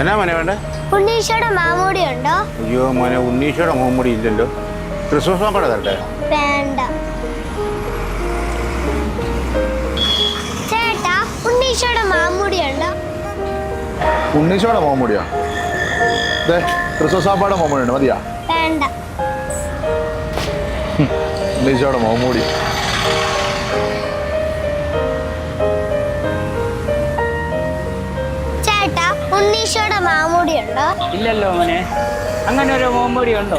എന്നാ മോനെ വേണ്ടേ? ഉണ്ണീഷയുടെ മാമൂടി ഉണ്ടോ? അയ്യോ മോനെ ഉണ്ണീഷയുടെ മുമ്പടി ഇല്ലല്ലോ. ക്രിസ്മസ് പാപ്പടെ തരട്ടെ? വേണ്ട. ചേട്ടാ ഉണ്ണീഷയുടെ മാമൂടി ഉണ്ടോ? ഉണ്ണീശോടെ മോമുടിയാ? ദേ ക്രിസ്മസ് ആപ്പാടെ മോമുടിയുണ്ട് മതിയാ? വേണ്ട. ഉണ്ണീശോടെ മോമുടി. ഉണ്ണീഷയുടെ മാമൂടി ഉണ്ടോ ഇല്ലല്ലോ മോനെ. അങ്ങനെ ഒരു മാമൂടി ഉണ്ടോ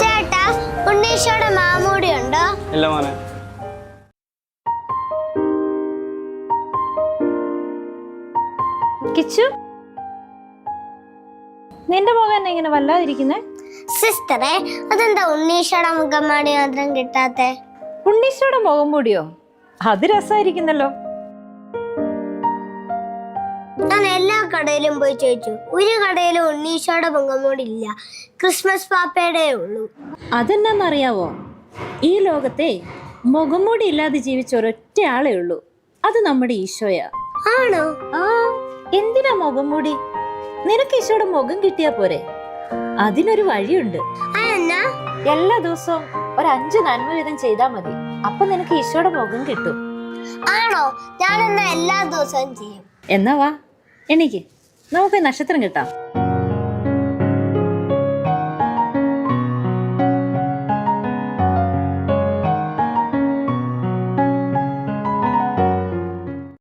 ചേട്ടാ ഉണ്ണീഷയുടെ മാമൂടി ഉണ്ടോ ഇല്ല മോനെ. കിച്ചു നിന്റെ മുഖം എങ്ങനെ ഇങ്ങനെ വല്ലാതിരിക്കുന്നേ? സിസ്റ്ററെ അതെന്താ ഉണ്ണീഷയുടെ മുഖം മാടി മാത്രം കിട്ടാത്തെ? ഉണ്ണീഷയുടെ മുഖം മൂടിയോ? അത് രസമായിരിക്കുന്നല്ലോ. കടയിലും പോയി ചോദിച്ചു. ഒരു കടയിലും ഉണ്ണീഷയുടെ ഇല്ല. ക്രിസ്മസ് പാപ്പയുടെ ഉള്ളൂ. അതെന്നാന്നറിയാവോ? ഈ ലോകത്തെ മുഖംമൂടി ഇല്ലാതെ ജീവിച്ച ഒരൊറ്റ ആളേ ഉള്ളൂ. അത് നമ്മുടെ ഈശോയാ. ആണോ? ആ എന്തിനാ മുഖംമൂടി? നിനക്ക് ഈശോയുടെ മുഖം കിട്ടിയാ പോരെ. അതിനൊരു വഴിയുണ്ട്. എല്ലാ ദിവസവും ഒരു അഞ്ചു നന്മ വീതം ചെയ്താൽ മതി. അപ്പൊ നിനക്ക് ഈശോയുടെ മുഖം കിട്ടും. ആണോ? ഞാൻ എന്നാ എല്ലാ ദിവസവും ചെയ്യും. എന്നാ വാ. എണീക്ക്. നമുക്ക് നക്ഷത്രം കിട്ടാം.